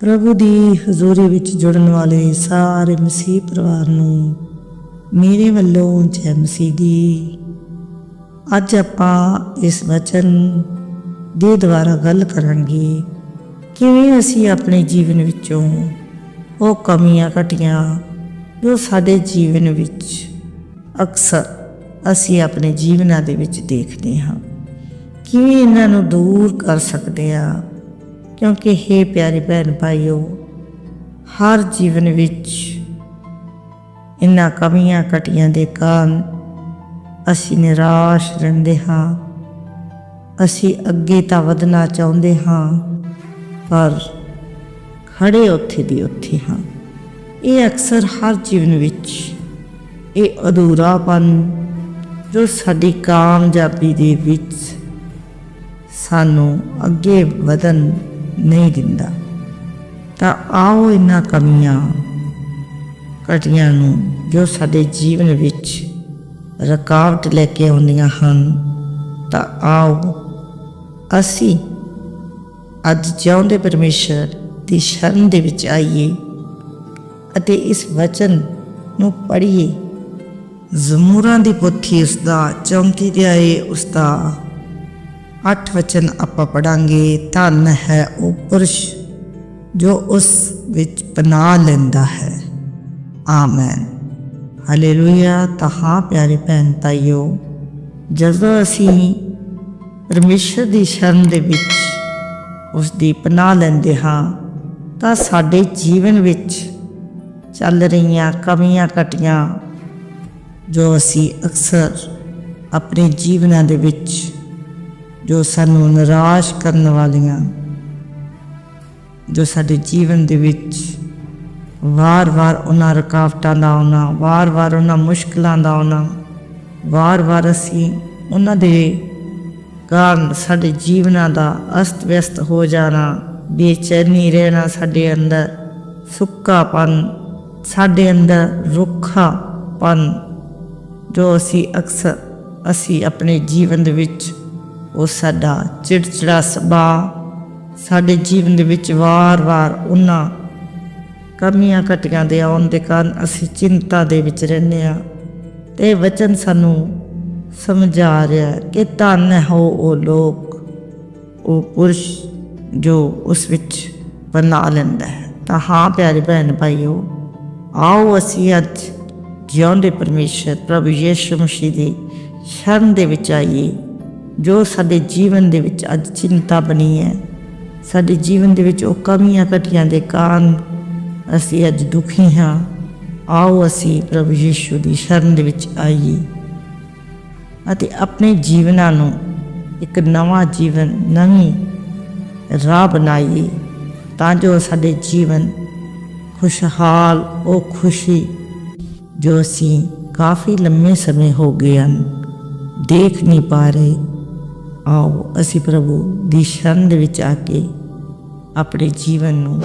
ਪ੍ਰਭੂ ਦੀ ਹਜ਼ੂਰੀ ਵਿੱਚ ਜੁੜਨ ਵਾਲੇ ਸਾਰੇ ਮਸੀਹ ਪਰਿਵਾਰ ਨੂੰ ਮੇਰੇ ਵੱਲੋਂ ਜੈ ਮਸੀਹ ਦੀ। ਅੱਜ ਆਪਾਂ ਇਸ ਵਚਨ ਦੇ ਦੁਆਰਾ ਗੱਲ ਕਰਾਂਗੇ, ਕਿਵੇਂ ਅਸੀਂ ਆਪਣੇ ਜੀਵਨ ਵਿੱਚੋਂ ਉਹ ਕਮੀਆਂ ਘਟੀਆਂ ਜੋ ਸਾਡੇ ਜੀਵਨ ਵਿੱਚ ਅਕਸਰ ਅਸੀਂ ਆਪਣੇ ਜੀਵਨਾਂ ਦੇ ਵਿੱਚ ਦੇਖਦੇ ਹਾਂ। ਕਿਵੇਂ ਇਹਨਾਂ ਨੂੰ ਦੂਰ ਕਰ ਸਕਦੇ ਆ ਕਿਉਂਕਿ हे ਪਿਆਰੇ ਭੈਣ ਭਾਈਓ, ਹਰ ਜੀਵਨ ਵਿੱਚ ਇਨ੍ਹਾਂ ਕਮੀਆਂ ਘਟੀਆਂ ਦੇ ਕਾਰਨ ਅਸੀਂ ਨਿਰਾਸ਼ ਰਹਿੰਦੇ ਹਾਂ। ਅਸੀਂ ਅੱਗੇ ਤਾਂ ਵਧਣਾ ਚਾਹੁੰਦੇ ਹਾਂ, ਪਰ ਖੜੇ ਉੱਥੇ ਦੀ ਉੱਥੇ ਹਾਂ। ਇਹ ਅਕਸਰ ਹਰ ਜੀਵਨ ਵਿੱਚ ਇਹ ਅਧੂਰਾਪਨ ਜੋ ਸਾਡੀ ਕਾਮਯਾਬੀ ਦੇ ਵਿੱਚ ਸਾਨੂੰ ਅੱਗੇ ਵਧਣ ਨਹੀਂ ਦਿੰਦਾ। ਤਾਂ ਆਓ ਇਹਨਾਂ ਕਮੀਆਂ ਘਟੀਆਂ ਨੂੰ ਜੋ ਸਾਡੇ ਜੀਵਨ ਵਿੱਚ ਰੁਕਾਵਟ ਲੈ ਕੇ ਆਉਂਦੀਆਂ ਹਨ, ਤਾਂ ਆਓ ਅਸੀਂ ਅੱਜ ਜਿਉਂਦੇ ਪਰਮੇਸ਼ਰ ਦੀ ਸ਼ਰਨ ਦੇ ਵਿੱਚ ਆਈਏ ਅਤੇ ਇਸ ਵਚਨ ਨੂੰ ਪੜ੍ਹੀਏ। ਜ਼ਮੂਰਾਂ ਦੀ ਪੋਥੀ ਉਸ ਦਾ 34 ਅਧਿਆਏ ਉਸ ਦਾ ਅੱਠ ਵਚਨ ਆਪਾਂ ਪੜਾਂਗੇ, ਧੰਨ ਹੈ ਉਹ ਪੁਰਸ਼ ਜੋ ਉਸ ਵਿੱਚ ਪਨਾਹ ਲੈਂਦਾ ਹੈ। ਆਮੈਨ। ਹਾਲੇਲੂਇਆ। ਤਾਂ ਹਾਂ ਪਿਆਰੇ ਭੈਣ ਤਾਈਓ, ਜਦੋਂ ਅਸੀਂ ਪਰਮੇਸ਼ਰ ਦੀ ਸ਼ਰਨ ਦੇ ਵਿੱਚ ਉਸ ਦੀ ਪਨਾਹ ਲੈਂਦੇ ਹਾਂ, ਤਾਂ ਸਾਡੇ ਜੀਵਨ ਵਿੱਚ ਚੱਲ ਰਹੀਆਂ ਕਮੀਆਂ ਘਟੀਆਂ ਜੋ ਅਸੀਂ ਅਕਸਰ ਆਪਣੇ ਜੀਵਨਾਂ ਦੇ ਵਿੱਚ ਜੋ ਸਾਨੂੰ ਨਿਰਾਸ਼ ਕਰਨ ਵਾਲੀਆਂ, ਜੋ ਸਾਡੇ ਜੀਵਨ ਦੇ ਵਿੱਚ ਵਾਰ-ਵਾਰ ਉਹਨਾਂ ਰੁਕਾਵਟਾਂ ਦਾ ਆਉਣਾ, ਵਾਰ-ਵਾਰ ਉਹਨਾਂ ਮੁਸ਼ਕਲਾਂ ਦਾ ਆਉਣਾ, ਵਾਰ-ਵਾਰ ਅਸੀਂ ਉਹਨਾਂ ਦੇ ਕਾਰਨ ਸਾਡੇ ਜੀਵਨਾਂ ਦਾ ਅਸਤ-ਵਿਅਸਤ ਹੋ ਜਾਣਾ, ਬੇਚੈਨੀ ਰਹਿਣਾ ਸਾਡੇ ਅੰਦਰ ਸੁੱਕਾਪਨ ਸਾਡੇ ਅੰਦਰ, ਰੁੱਖਾਪਨ ਜੋ ਅਸੀਂ ਅਕਸਰ ਅਸੀਂ ਆਪਣੇ ਜੀਵਨ ਦੇ ਵਿੱਚ ਉਹ ਸਾਡਾ ਚਿੜਚਿੜਾ ਸੁਭਾਅ, ਸਾਡੇ ਜੀਵਨ ਦੇ ਵਿੱਚ ਵਾਰ-ਵਾਰ ਉਹਨਾਂ ਕਮੀਆਂ ਘਟੀਆਂ ਦੇ ਆਉਣ ਦੇ ਕਾਰਨ ਅਸੀਂ ਚਿੰਤਾ ਦੇ ਵਿੱਚ ਰਹਿੰਦੇ ਆ ਤੇ ਵਚਨ ਸਾਨੂੰ ਸਮਝਾ ਰਿਹਾ ਕਿ ਧੰਨ ਹੋ ਉਹ ਲੋਕ, ਉਹ ਪੁਰਸ਼ ਜੋ ਉਸ ਵਿੱਚ ਬਣਾ ਲੈਂਦਾ ਹੈ। ਤਾਂ ਹਾਂ ਪਿਆਰੇ ਭੈਣ ਭਾਈਓ, ਆਓ ਅਸੀਂ ਅੱਜ ਜਿਉਂਦੇ ਪਰਮੇਸ਼ਰ ਪ੍ਰਭੂ ਯਿਸੂ ਮਸੀਹ ਦੀ ਸ਼ਰਨ ਦੇ ਵਿੱਚ ਆਈਏ। ਜੋ ਸਾਡੇ ਜੀਵਨ ਦੇ ਵਿੱਚ ਅੱਜ ਚਿੰਤਾ ਬਣੀ ਹੈ, ਸਾਡੇ ਜੀਵਨ ਦੇ ਵਿੱਚ ਉਹ ਕਮੀਆਂ ਘਟੀਆਂ ਦੇ ਕਾਰਨ ਅਸੀਂ ਅੱਜ ਦੁਖੀ ਹਾਂ। ਆਓ ਅਸੀਂ ਪ੍ਰਭੂ ਯੀਸ਼ੂ ਦੀ ਸ਼ਰਨ ਦੇ ਵਿੱਚ ਆਈਏ ਅਤੇ ਆਪਣੇ ਜੀਵਨਾਂ ਨੂੰ ਇੱਕ ਨਵਾਂ ਜੀਵਨ, ਨਵੀਂ ਰਾਹ ਬਣਾਈਏ ਤਾਂ ਜੋ ਸਾਡੇ ਜੀਵਨ ਖੁਸ਼ਹਾਲ, ਉਹ ਖੁਸ਼ੀ ਜੋ ਅਸੀਂ ਕਾਫੀ ਲੰਮੇ ਸਮੇਂ ਹੋ ਗਏ ਹਨ, ਦੇਖ ਨਹੀਂ ਪਾ ਰਹੇ। ਆਓ ਅਸੀਂ ਪ੍ਰਭੂ ਦੀ ਸ਼ਰਨ ਦੇ ਵਿੱਚ ਆ ਕੇ ਆਪਣੇ ਜੀਵਨ ਨੂੰ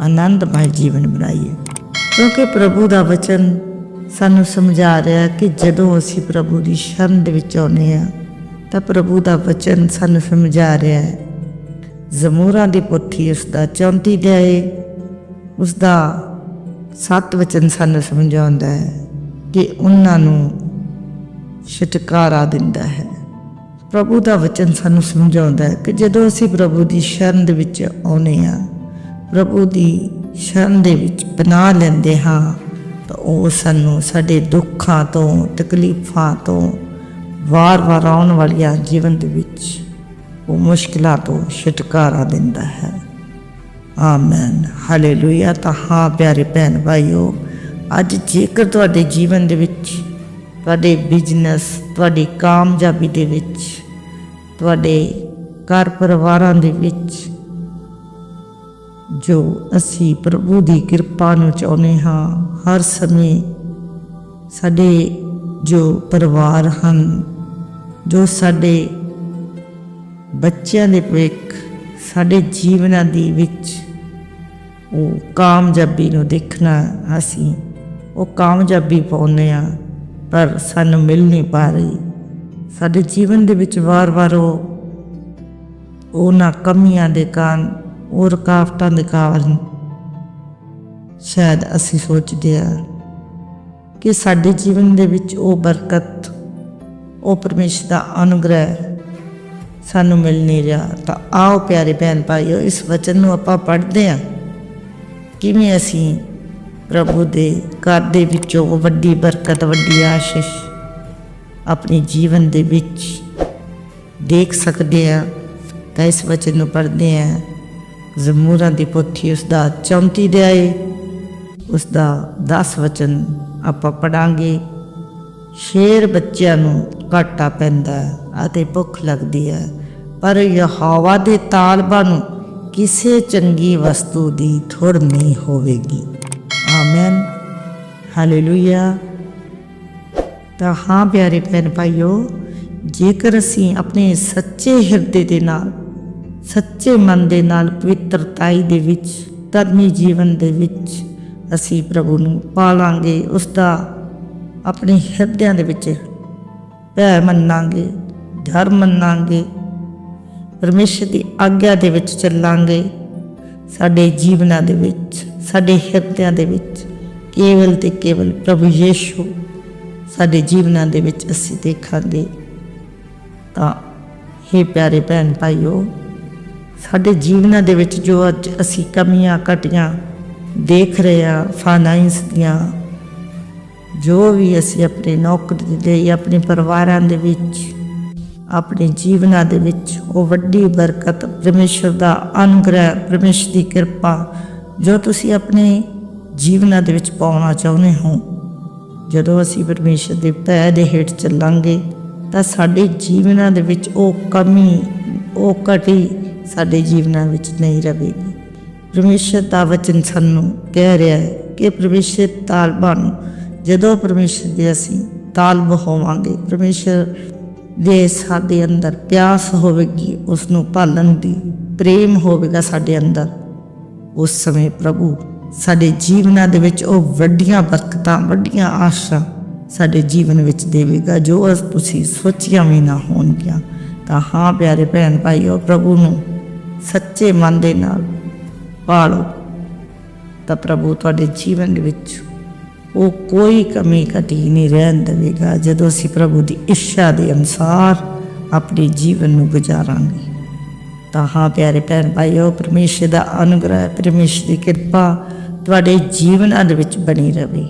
ਆਨੰਦਮਈ ਜੀਵਨ ਬਣਾਈਏ। ਕਿਉਂਕਿ ਪ੍ਰਭੂ ਦਾ ਵਚਨ ਸਾਨੂੰ ਸਮਝਾ ਰਿਹਾ ਕਿ ਜਦੋਂ ਅਸੀਂ ਪ੍ਰਭੂ ਦੀ ਸ਼ਰਨ ਦੇ ਵਿੱਚ ਆਉਂਦੇ ਆ ਤਾਂ ਪ੍ਰਭੂ ਦਾ ਵਚਨ ਸਾਨੂੰ ਸਮਝਾ ਰਿਹਾ ਹੈ। ਜ਼ਮੂਰਾਂ ਦੀ ਪੋਥੀ ਉਸ ਦਾ 34 ਅਧਿਆਏ ਉਸ ਦਾ ਸੱਤ ਵਚਨ ਸਾਨੂੰ ਸਮਝਾਉਂਦਾ ਹੈ ਕਿ ਉਹਨਾਂ ਨੂੰ ਛੁਟਕਾਰਾ ਦਿੰਦਾ ਹੈ। ਪ੍ਰਭੂ ਦਾ ਵਚਨ ਸਾਨੂੰ ਸਮਝਾਉਂਦਾ ਹੈ ਕਿ ਜਦੋਂ ਅਸੀਂ ਪ੍ਰਭੂ ਦੀ ਸ਼ਰਨ ਦੇ ਵਿੱਚ ਆਉਨੇ ਆ ਪ੍ਰਭੂ ਦੀ ਸ਼ਰਨ ਦੇ ਵਿੱਚ ਪਨਾਹ ਲੈਂਦੇ ਹਾਂ, ਤਾਂ ਉਹ ਸਾਨੂੰ ਸਾਡੇ ਦੁੱਖਾਂ ਤੋਂ, ਤਕਲੀਫਾਂ ਤੋਂ ਵਾਰ-ਵਾਰ ਆਉਣ ਵਾਲੀਆਂ ਜੀਵਨ ਦੇ ਵਿੱਚ ਉਹ ਮੁਸ਼ਕਿਲਾਂ ਤੋਂ ਛੁਟਕਾਰਾ ਦਿੰਦਾ ਹੈ। ਆਮੇਨ ਹਾਲੇਲੂਇਆ ਤਾਂ ਹਾਂ, ਪਿਆਰੇ ਭੈਣ ਭਾਈਓ, ਅੱਜ ਜੇਕਰ ਤੁਹਾਡੇ ਜੀਵਨ ਦੇ ਵਿੱਚ ਤੁਹਾਡੇ ਬਿਜ਼ਨਸ ਤੁਹਾਡੀ ਕਾਮਯਾਬੀ ਦੇ ਵਿੱਚ, ਤੁਹਾਡੇ ਘਰ ਪਰਿਵਾਰਾਂ ਦੇ ਵਿੱਚ ਜੋ ਅਸੀਂ ਪ੍ਰਭੂ ਦੀ ਕਿਰਪਾ ਨੂੰ ਚਾਹੁੰਦੇ ਹਾਂ, ਹਰ ਸਮੇਂ ਸਾਡੇ ਜੋ ਪਰਿਵਾਰ ਹਨ, ਜੋ ਸਾਡੇ ਬੱਚਿਆਂ ਦੇ ਭਵਿੱਖ, ਸਾਡੇ ਜੀਵਨਾਂ ਦੇ ਵਿੱਚ ਉਹ ਕਾਮਯਾਬੀ ਨੂੰ ਦੇਖਣਾ ਅਸੀਂ ਉਹ ਕਾਮਯਾਬੀ ਪਾਉਂਦੇ ਆ ਪਰ ਸਾਨੂੰ ਮਿਲ ਨਹੀਂ ਪਾ ਰਹੀ। ਸਾਡੇ ਜੀਵਨ ਦੇ ਵਿੱਚ ਵਾਰ-ਵਾਰ ਉਹ, ਉਹਨਾਂ ਕਮੀਆਂ ਦੇ ਕਾਰਨ, ਉਹ ਰੁਕਾਵਟਾਂ ਦੇ ਕਾਰਨ ਸ਼ਾਇਦ ਅਸੀਂ ਸੋਚਦੇ ਆ ਕਿ ਸਾਡੇ ਜੀਵਨ ਦੇ ਵਿੱਚ ਉਹ ਬਰਕਤ, ਉਹ ਪਰਮੇਸ਼ਰ ਦਾ ਅਨੁਗ੍ਰਹਿ ਸਾਨੂੰ ਮਿਲ ਨਹੀਂ ਰਿਹਾ। ਤਾਂ ਆਓ ਪਿਆਰੇ ਭੈਣ ਭਾਈਓ, ਇਸ ਵਚਨ ਨੂੰ ਆਪਾਂ ਪੜ੍ਹਦੇ ਹਾਂ। ਕਿਵੇਂ ਅਸੀਂ ਪ੍ਰਭੂ ਦੇ ਘਰ ਦੇ ਵਿੱਚੋਂ ਵੱਡੀ ਬਰਕਤ, ਵੱਡੀ ਆਸ਼ੀਸ਼ ਆਪਣੇ ਜੀਵਨ ਦੇ ਵਿੱਚ ਦੇਖ ਸਕਦੇ ਹਾਂ ਤਾਂ ਇਸ ਵਚਨ ਨੂੰ ਪੜ੍ਹਦੇ ਹਾਂ ਜ਼ਮੂਰਾਂ ਦੀ ਪੋਥੀ ਉਸ ਦਾ 34 ਅਧਿਆਏ ਉਸ ਦਾ 10 ਵਚਨ ਆਪਾਂ ਪੜਾਂਗੇ ਸ਼ੇਰ ਬੱਚਿਆਂ ਨੂੰ ਘਾਟਾ ਪੈਂਦਾ ਅਤੇ ਭੁੱਖ ਲੱਗਦੀ ਹੈ ਪਰ ਯਹੋਵਾ ਦੇ ਤਾਲਬਾਂ ਨੂੰ ਕਿਸੇ ਚੰਗੀ ਵਸਤੂ ਦੀ ਥੁੜ ਨਹੀਂ ਹੋਵੇਗੀ। ਆਮੇਨ ਹਾਲੇਲੂਇਆ ਤਾਂ ਹਾਂ ਪਿਆਰੇ ਭੈਣ ਭਾਈਓ, ਜੇਕਰ ਅਸੀਂ ਆਪਣੇ ਸੱਚੇ ਹਿਰਦੇ ਦੇ ਨਾਲ, ਸੱਚੇ ਮਨ ਦੇ ਨਾਲ ਪਵਿੱਤਰਤਾਈ ਦੇ ਵਿੱਚ, ਧਰਮੀ ਜੀਵਨ ਦੇ ਵਿੱਚ ਅਸੀਂ ਪ੍ਰਭੂ ਨੂੰ ਪਾਲਾਂਗੇ, ਉਸ ਦਾ ਆਪਣੇ ਹਿਰਦਿਆਂ ਦੇ ਵਿੱਚ ਭੈ ਮੰਨਾਂਗੇ ਧਰਮ ਮੰਨਾਂਗੇ, ਪਰਮੇਸ਼ਰ ਦੀ ਆਗਿਆ ਦੇ ਵਿੱਚ ਚੱਲਾਂਗੇ, ਸਾਡੇ ਜੀਵਨਾਂ ਦੇ ਵਿੱਚ। ਸਾਡੇ ਹਿਰਦਿਆਂ ਦੇ ਵਿੱਚ ਕੇਵਲ ਤੇ ਕੇਵਲ ਪ੍ਰਭੂ ਯੀਸ਼ੂ ਸਾਡੇ ਜੀਵਨਾਂ ਦੇ ਵਿੱਚ ਅਸੀਂ ਦੇਖਾਂਗੇ। ਤਾਂ हे ਪਿਆਰੇ ਭੈਣ ਭਾਈਓ, ਸਾਡੇ ਜੀਵਨਾਂ ਦੇ ਵਿੱਚ ਜੋ ਅੱਜ ਅਸੀਂ ਕਮੀਆਂ ਘਟੀਆਂ ਦੇਖ ਰਹੇ ਹਾਂ, ਫਾਈਨਾਂਸ ਦੀਆਂ, ਜੋ ਵੀ ਅਸੀਂ ਆਪਣੇ ਨੌਕਰੀ ਦੇ ਜਾਂ ਆਪਣੇ ਪਰਿਵਾਰਾਂ ਦੇ ਵਿੱਚ, ਆਪਣੇ ਜੀਵਨਾਂ ਦੇ ਵਿੱਚ, ਉਹ ਵੱਡੀ ਬਰਕਤ, ਪਰਮੇਸ਼ਰ ਦਾ ਅਨੁਗ੍ਰਹਿ, ਪਰਮੇਸ਼ਰ ਦੀ ਕਿਰਪਾ ਜੋ ਤੁਸੀਂ ਆਪਣੇ ਜੀਵਨਾਂ ਦੇ ਵਿੱਚ ਪਾਉਣਾ ਚਾਹੁੰਦੇ ਹੋ? ਜਦੋਂ ਅਸੀਂ ਪਰਮੇਸ਼ਰ ਦੇ ਭੈ ਦੇ ਹੇਠ ਚੱਲਾਂਗੇ, ਤਾਂ ਸਾਡੇ ਜੀਵਨਾਂ ਦੇ ਵਿੱਚ ਉਹ ਕਮੀ, ਉਹ ਘਟੀ ਸਾਡੇ ਜੀਵਨਾਂ ਵਿੱਚ ਨਹੀਂ ਰਹੇਗੀ। ਪਰਮੇਸ਼ਰ ਦਾ ਵਚਨ ਸਾਨੂੰ ਕਹਿ ਰਿਹਾ ਹੈ ਕਿ ਪਰਮੇਸ਼ਰ ਤਾਲਬਾਂ ਨੂੰ ਜਦੋਂ ਪਰਮੇਸ਼ਰ ਦੇ ਅਸੀਂ ਤਾਲਬ ਹੋਵਾਂਗੇ, ਪਰਮੇਸ਼ਰ ਦੇ ਸਾਡੇ ਅੰਦਰ ਪਿਆਸ ਹੋਵੇਗੀ ਉਸ ਨੂੰ ਭਾਲਣ ਦੀ ਪ੍ਰੇਮ ਹੋਵੇਗਾ ਸਾਡੇ ਅੰਦਰ। ਉਸ ਸਮੇਂ ਪ੍ਰਭੂ, ਸਾਡੇ ਜੀਵਨਾਂ ਦੇ ਵਿੱਚ ਉਹ ਵੱਡੀਆਂ ਬਰਕਤਾਂ, ਵੱਡੀਆਂ ਆਸ਼ਾਂ ਸਾਡੇ ਜੀਵਨ ਵਿੱਚ ਦੇਵੇਗਾ, ਜੋ ਅਸ ਤੁਸੀਂ ਸੋਚੀਆਂ ਵੀ ਨਾ ਹੋਣਗੀਆਂ। ਤਾਂ ਹਾਂ ਪਿਆਰੇ ਭੈਣ ਭਾਈਓ, ਪ੍ਰਭੂ ਨੂੰ ਸੱਚੇ ਮਨ ਦੇ ਨਾਲ ਪਾਲੋ। ਤਾਂ ਪ੍ਰਭੂ, ਤੁਹਾਡੇ ਜੀਵਨ ਦੇ ਵਿੱਚ ਉਹ ਕੋਈ ਕਮੀ ਘਟੀ ਨਹੀਂ ਰਹਿਣ ਦੇਵੇਗਾ। ਜਦੋਂ ਅਸੀਂ ਪ੍ਰਭੂ ਦੀ ਇੱਛਾ ਦੇ ਅਨੁਸਾਰ ਆਪਣੇ ਜੀਵਨ ਨੂੰ ਗੁਜ਼ਾਰਾਂਗੇ। ਤਾਂ ਹਾਂ ਪਿਆਰੇ ਭੈਣ ਭਾਈਓ, ਪਰਮੇਸ਼ਰ ਦਾ ਅਨੁਗ੍ਰਹਿ, ਪਰਮੇਸ਼ਰ ਦੀ ਕਿਰਪਾ ਤੁਹਾਡੇ ਜੀਵਨਾਂ ਦੇ ਵਿੱਚ ਬਣੀ ਰਵੇ।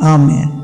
ਆਮੇਨ।